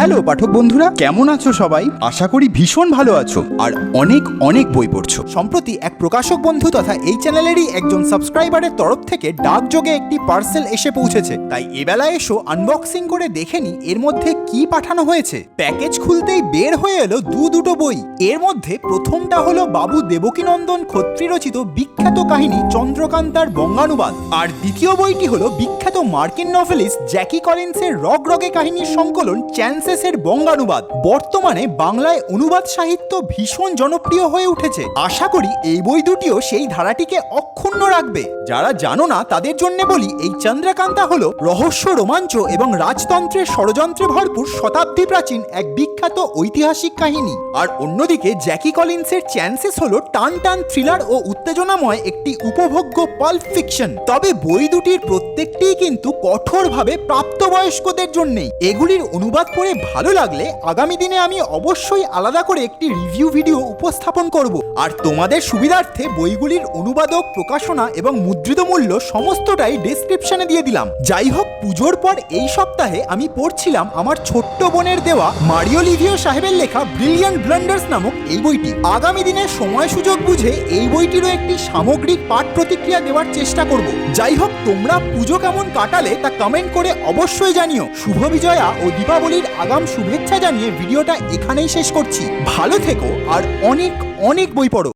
Hello পাঠক বন্ধুরা, কেমন আছো সবাই? আশা করি ভীষণ ভালো আছো আর অনেক অনেক বই পড়ছো। সম্প্রতি এক প্রকাশক বন্ধু তথা এই চ্যানেলেরই একজন সাবস্ক্রাইবারের তরফ থেকে ডাকযোগে একটি পার্সেল এসে পৌঁছেছে। তাই এবেলায় এসো আনবক্সিং করে দেখে নি এর মধ্যে কি পাঠানো হয়েছে। প্যাকেজ খুলতেই বের হয়ে এলো দু দুটো বই। এর মধ্যে প্রথমটা হলো বাবু দেবকীনন্দন খত্রী রচিত বিখ্যাত কাহিনী চন্দ্রকান্তার বঙ্গানুবাদ। আর দ্বিতীয় বইটি হলো বিখ্যাত মার্কিন নভেলিস্ট জ্যাকি কলিন্সের রগ রগে কাহিনীর সংকলন চ্যান্সেসের বঙ্গানুবাদ। বর্তমানে বাংলায় অনুবাদ সাহিত্য ভীষণ জনপ্রিয় হয়ে উঠেছে। আশা করি এই বই দুটিও সেই ধারাটিকে অক্ষুণ্ণ রাখবে। যারা জানো না, তাদের জন্য বলি, এই চন্দ্রকান্তা হলো রহস্য, রোমাঞ্চ এবং রাজতন্ত্রের ষড়যন্ত্রে ভরপুর শতাব্দী প্রাচীন এক বিখ্যাত ঐতিহাসিক কাহিনী। আর অন্যদিকে, জ্যাকি কলিন্সের চ্যান্সেস হলো টান টান থ্রিলার ও উত্তেজনাময় একটি উপভোগ্য পাল্প ফিকশন। তবে বই দুটির প্রত্যেকটিই কিন্তু কঠোরভাবে প্রাপ্তবয়স্কদের জন্যেই। এগুলির অনুবাদ পড়ে ভালো লাগলে আগামী দিনে আমি অবশ্যই আলাদা করে একটি রিভিউ ভিডিও উপস্থাপন করব। আর তোমাদের সুবিধার্থে বইগুলির অনুবাদক, প্রকাশনা এবং মুদ্রিত মূল্য সমস্তটাই ডেসক্রিপশনে দিয়ে দিলাম। যাই হোক, পুজোর পর এই সপ্তাহে আমি পড়ছিলাম আমার ছোট্ট বোনের দেওয়া মারিও লিভিও সাহেবের লেখা ব্রিলিয়ান্ট ব্লান্ডার্স নামক এই বইটি। আগামী দিনে সময় সুযোগ বুঝে এই বইটিরও একটি সামগ্রিক পাঠ প্রতিক্রিয়া দেওয়ার চেষ্টা করব। যাই হোক, তোমরা পুজো কেমন কাটালে তা কমেন্ট করে অবশ্যই জানিও। শুভ বিজয়া ও দীপাবলির আগাম শুভেচ্ছা জানিয়ে ভিডিওটা এখানেই শেষ করছি। ভালো থেকো আর অনেক অনেক বই পড়ো।